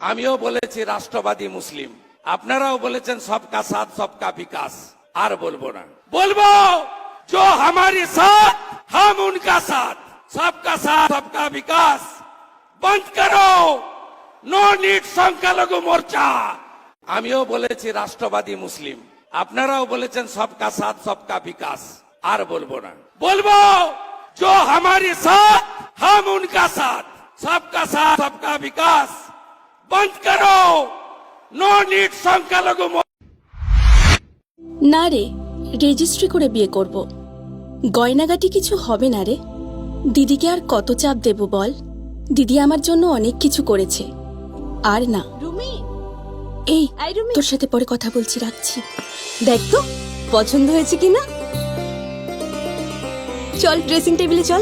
আমিও বলেছি রাষ্ট্রবাদী মুসলিম আপনারাও বলেছেন সবকা সাথ সবকা বিকাশ আর বলবো না বলবো जो हमारे साथ हम उनका साथ सबका साथ सबका विकास बंद करो নো নিট সংখ্যালঘু মোর্চা আমিও বলেছি রাষ্ট্রবাদী মুসলিম আপনারাও বলেছেন সবকা সাথ সবকা বিকাশ আর বলবো না বলবো जो हमारे साथ हम उनका साथ सबका साथ सबका विकास বন্ধ করো। নো নিড সংখ্যালঘু না রে রেজিস্ট্রি করে বিয়ে করব। গয়নাগাটি কিছু হবে না রে। দিদিকে আর কত চাপ দেব বল? দিদি আমার জন্য অনেক কিছু করেছে। আর না। এই তোর সাথে পরে কথা বলছি রাখছি। দেখ তো পছন্দ হয়েছে কিনা? চল ড্রেসিং টেবিলে চল।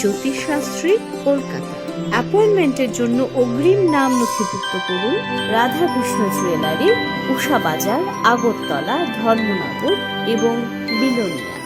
জ্যোতিষশাস্ত্রী, কলকাতা। অ্যাপয়েন্টমেন্টের জন্য অগ্রিম নাম নথিভুক্ত করুন রাধাকৃষ্ণ জুয়েলারি, উষা বাজার, আগরতলা, ধর্মনগর এবং বিলোনিয়া।